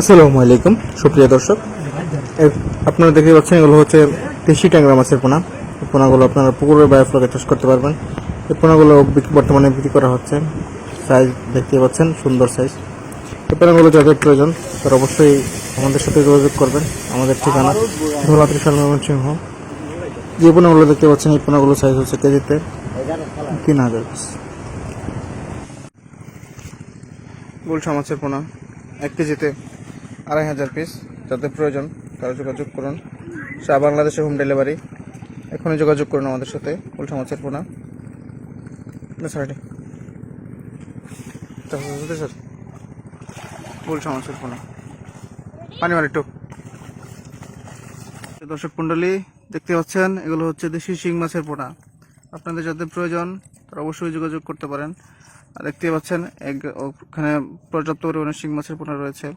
আসসালামু আলাইকুম, সুপ্রিয় দর্শক। আপনারা দেখতে পাচ্ছেন এগুলো হচ্ছে দেশি ট্যাংরা মাছের পোনা। পোনাগুলো আপনারা পুকুরের বায়োফ্লকে চাষ করতে পারবেন। এই পোনাগুলো বর্তমানে বিক্রি করা হচ্ছে। সাইজ দেখতে পাচ্ছেন, সুন্দর সাইজ। এই পোনাগুলো যাদের প্রয়োজন, তারা অবশ্যই আমাদের সাথে যোগাযোগ করবেন। আমাদের ঠিকানা ধোলা ত্রিশাল ময়মনসিংহ। যে পোনাগুলো দেখতে পাচ্ছেন, এই পোনাগুলো সাইজ হচ্ছে কেজিতে তিন হাজার পিস গুলশা মাছের পোনা, এক কেজিতে আড়াই হাজার পিস যাদের প্রয়োজন তারা যোগাযোগ করুন। সারা বাংলাদেশে হোম ডেলিভারি এখনই যোগাযোগ করুন আমাদের সাথে গুলশা মাছের পোনা না। স্যার গুলশা মাছের পোনা পানি মার একটু। দর্শক কুণ্ডলী দেখতে পাচ্ছেন, এগুলো হচ্ছে দেশি শিং মাছের পোনা। আপনাদের যাদের প্রয়োজন, তারা অবশ্যই যোগাযোগ করতে পারেন। আর দেখতে পাচ্ছেন, এক- ওখানে পর্যাপ্ত পরিমাণে শিং মাছের পোনা রয়েছে।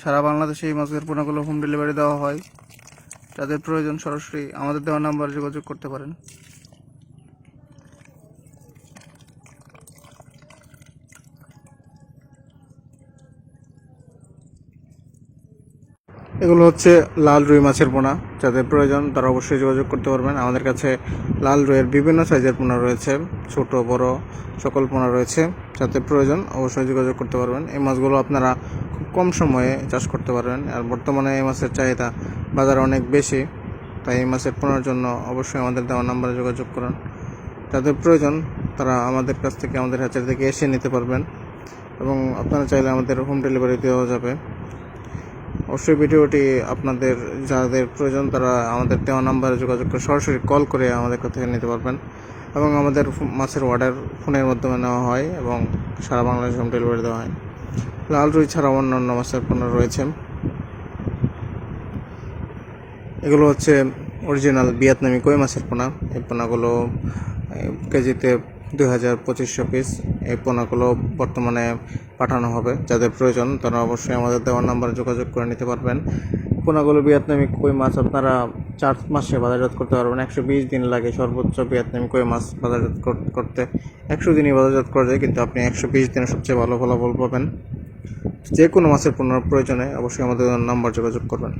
সারা বাংলাদেশে এই মাছের পোনাগুলো হোম ডেলিভারি দেওয়া হয়। যাদের প্রয়োজন সরাসরি আমাদের দেওয়া নাম্বারে যোগাযোগ করতে পারেন। এগুলো হচ্ছে লাল রুই মাছের পোনা। যাদের প্রয়োজন তারা অবশ্যই যোগাযোগ করতে পারবেন। আমাদের কাছে লাল রুইয়ের বিভিন্ন সাইজের পোনা রয়েছে, ছোট, বড় সকল পোনা রয়েছে। যাতে প্রয়োজন অবশ্যই যোগাযোগ করতে পারবেন। এই মাছগুলো আপনারা খুব কম সময়ে চাষ করতে পারবেন। আর বর্তমানে এই মাছের চাহিদা বাজারে অনেক বেশি, তাই এই মাছের পোনার জন্য অবশ্যই আমাদের দেওয়া নাম্বারে যোগাযোগ করুন। যাদের প্রয়োজন তারা আমাদের কাছ থেকে, আমাদের হ্যাচারি থেকে এসে নিতে পারবেন। এবং আপনারা চাইলে আমাদের হোম ডেলিভারি দেওয়া যাবে। অবশ্যই ভিডিওটি আপনাদের, যাদের প্রয়োজন তারা আমাদের দেওয়া নাম্বারে যোগাযোগ করে সরাসরি কল করে আমাদের কাছ থেকে নিতে পারবেন। এবং আমাদের মাছের অর্ডার ফোনের মাধ্যমে নেওয়া হয় এবং সারা বাংলাদেশ হোম ডেলিভারি দেওয়া হয়। লাল রুই ছাড়াও অন্যান্য মাছের পণ্য রয়েছে। এগুলো হচ্ছে অরিজিনাল ভিয়েতনামি কই মাছের পোনা। এই পোনাগুলো কেজিতে দুই হাজার পঁচিশশো পিস এই পোনাগুলো বর্তমানে পাঠানো হবে। যাদের প্রয়োজন, তারা অবশ্যই আমাদের দেওয়ার নাম্বারে যোগাযোগ করে নিতে পারবেন। পোনাগুলো ভিয়েতনামি কই মাছ আপনারা চার মাসে বাজারজাত করতে পারবেন। একশো বিশ দিন লাগে সর্বোচ্চ ভিয়েতনামি কই মাছ বাজারজাত করতে। একশো দিনই বাজারজাত করা যায়, কিন্তু আপনি একশো বিশ দিনে সবচেয়ে ভালো ফলাফল পাবেন। যে কোনো মাছের পণ্য প্রয়োজনে অবশ্যই আমাদের নাম্বার যোগাযোগ করবেন।